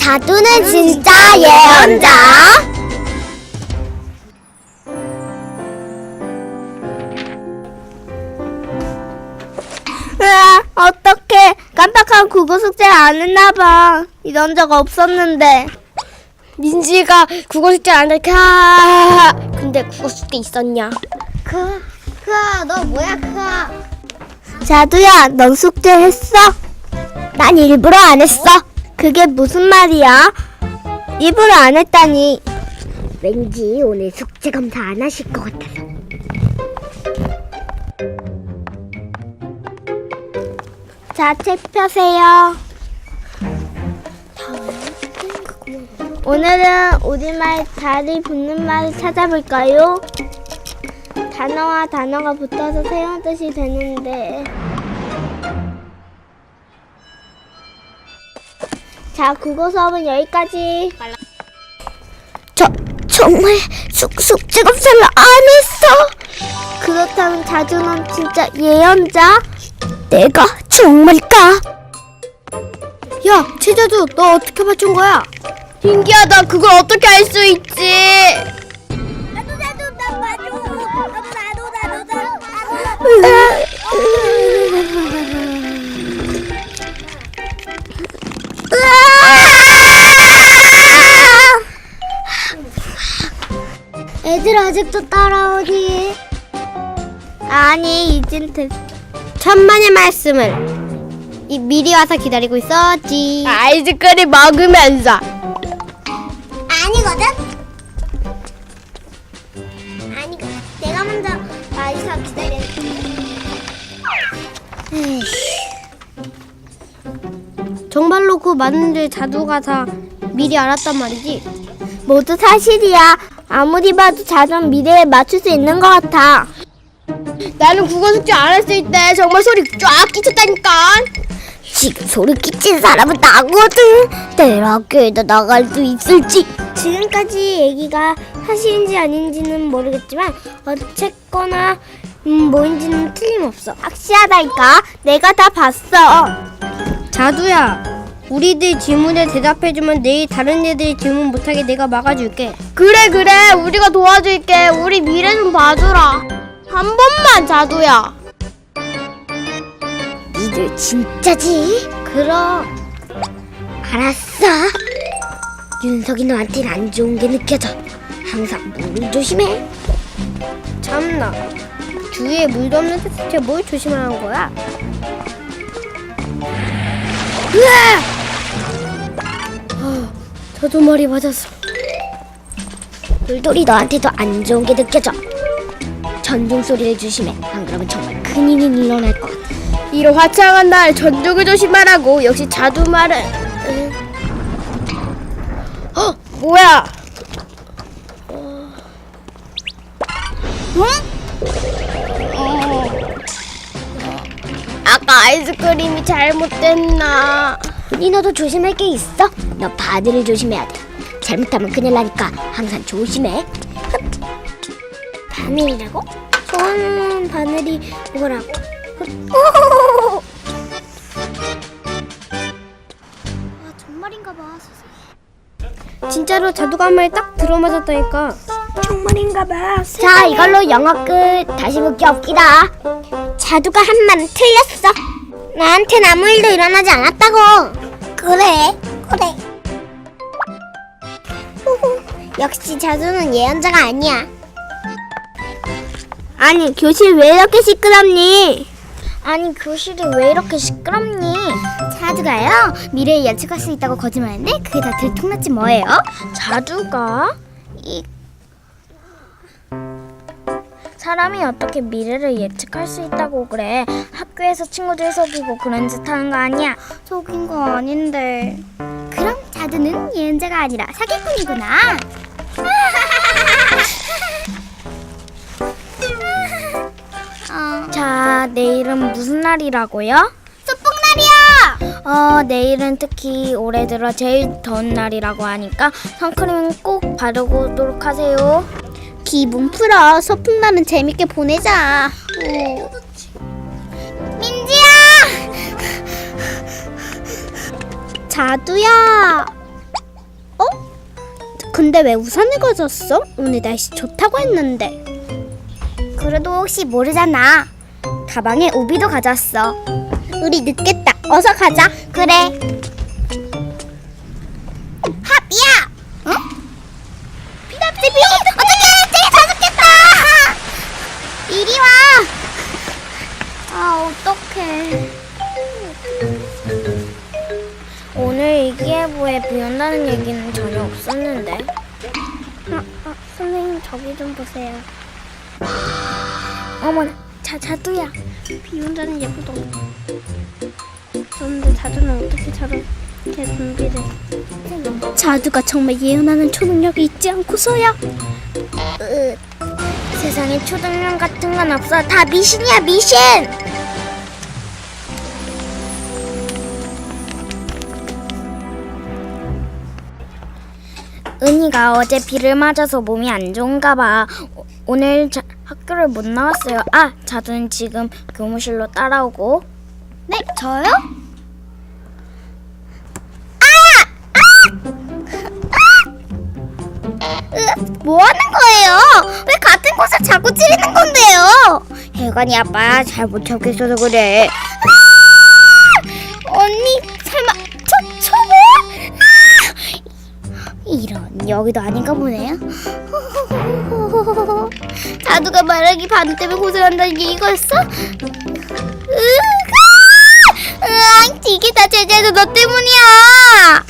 자두는 진짜 예언자. 으아, 어떡해. 깜빡한 국어 숙제를 안 했나 봐. 이런 적 없었는데. 민지가 국어 숙제 안. 하. 근데 국어 숙제 있었냐? 크, 크아, 너 뭐야, 크아? 자두야, 넌 숙제 했어? 난 일부러 안 했어. 그게 무슨 말이야? 일부러 안 했다니. 왠지 오늘 숙제 검사 안 하실 것 같아서. 자, 책 펴세요. 오늘은 우리말 다리 붙는 말을 찾아볼까요? 단어와 단어가 붙어서 새로운 뜻이 되는데 자 국어 수업은 여기까지 저 정말 숙, 숙제 검사를 안 했어 그렇다면 자주는 진짜 예언자? 내가 정말까? 야, 최자두, 너 어떻게 맞춘 거야? 신기하다. 그걸 어떻게 알 수 있지? 나도 나도 나 맞아 나도 나도 나도 애들 아직도 따라오니? 아니 이젠 됐. 천만의 말씀을 이 미리 와서 기다리고 있었지. 아이스크림 먹으면서. 아니거든? 아니거든. 내가 먼저 와서 기다렸는데. 정말로 그 맞는데 자두가 다 미리 알았단 말이지. 모두 사실이야. 아무리 봐도 자전 미래에 맞출 수 있는 것 같아. 나는 국어 숙제 안 했을 때 정말 소리 쫙 끼쳤다니까. 지금 소리 끼친 사람은 나거든. 내일 학교에도 나갈 수 있을지. 지금까지 얘기가 사실인지 아닌지는 모르겠지만 어쨌거나 음, 뭐인지는 틀림없어. 확실하다니까. 내가 다 봤어. 자두야, 우리들 질문에 대답해주면 내일 다른 애들이 질문 못하게 내가 막아줄게. 그래 그래, 우리가 도와줄게. 우리 미래 좀 봐주라. 한 번만 자두야. 니들 진짜지? 그럼 알았어. 윤석이 너한테는 안 좋은 게 느껴져. 항상 물을 조심해. 참나. 주위에 물도 없는 대체 뭘 조심하는 거야? 으아! 저도 머리 맞았어. 돌돌이 너한테도 안 좋은 게 느껴져. 전등 소리를 조심해. 안 그러면 정말 큰일이 일어날 것 같아. 이런 화창한 날 전등을 조심하라고. 역시 자두 말은. 응. 어, 뭐야? 아까 아이스크림이 잘못됐나? 니 너도 조심할 게 있어? 너 바늘을 조심해야 돼. 잘못하면 큰일 나니까 항상 조심해. 바늘이라고? 좋아하는 바늘이 뭐라고? 오! 아 정말인가 봐. 진짜로 자두가 한 마리 딱 들어맞았다니까. 정말인가 봐. 자, 이걸로 영어 끝. 다시 묻기 없기다. 자두가 한 말은 틀렸어. 나한텐 아무 일도 일어나지 않았다고. 그래, 그래. 역시 자두는 예언자가 아니야. 아니, 교실 왜 이렇게 시끄럽니? 아니, 교실이 왜 이렇게 시끄럽니? 자두가요? 미래에 예측할 수 있다고 거짓말했는데 그게 다 들통났지 뭐예요? 자두가? 이 사람이 어떻게 미래를 예측할 수 있다고 그래? 학교에서 친구들 속이고 그런 짓 하는 거 아니야? 속인 거 아닌데. 그럼 자두는 예언자가 아니라 사기꾼이구나. 자, 내일은 무슨 날이라고요? 소풍날이야! 어, 내일은 특히 올해 들어 제일 더운 날이라고 하니까 선크림 꼭 바르고 오도록 하세요. 기분 풀어. 소풍날은 재밌게 보내자. 민지야! 자두야! 근데 왜 우산을 가졌어? 오늘 날씨 좋다고 했는데. 그래도 혹시 모르잖아. 가방에 우비도 가졌어. 우리 늦겠다. 어서 가자. 그래. 하비야. 응? 비. 어떡해? 쟤 다죽겠다. 이리 와. 아 어떡해. 오늘 일기예보에 비 온다는 얘기는 전혀 없었는데. 아, 아, 선생님 저기 좀 보세요. 어머나, 자 자두야. 비 온다는 예보도 없었는데 자두는 어떻게 저렇게 준비를? 자두가 정말 예언하는 초능력이 있지 않고서야. 으, 세상에 초능력 같은 건 없어. 다 미신이야 미신. 은희가 어제 비를 맞아서 몸이 안 좋은가 봐. 오- 오늘 자- 학교를 못 나왔어요. 아, 자두는 지금 교무실로 따라오고. 네, 저요? 뭐 하는 거예요? 왜 같은 곳을 자꾸 찌르는 건데요? 혜관이 아빠 잘못 잡겠어서 그래. 아! 언니 설마 이런 여기도 아닌가 보네요. 자두가 말하기 반 때문에 고생한다는 게 이거였어? 으아! 으아! 이게 다 제재도 너 때문이야.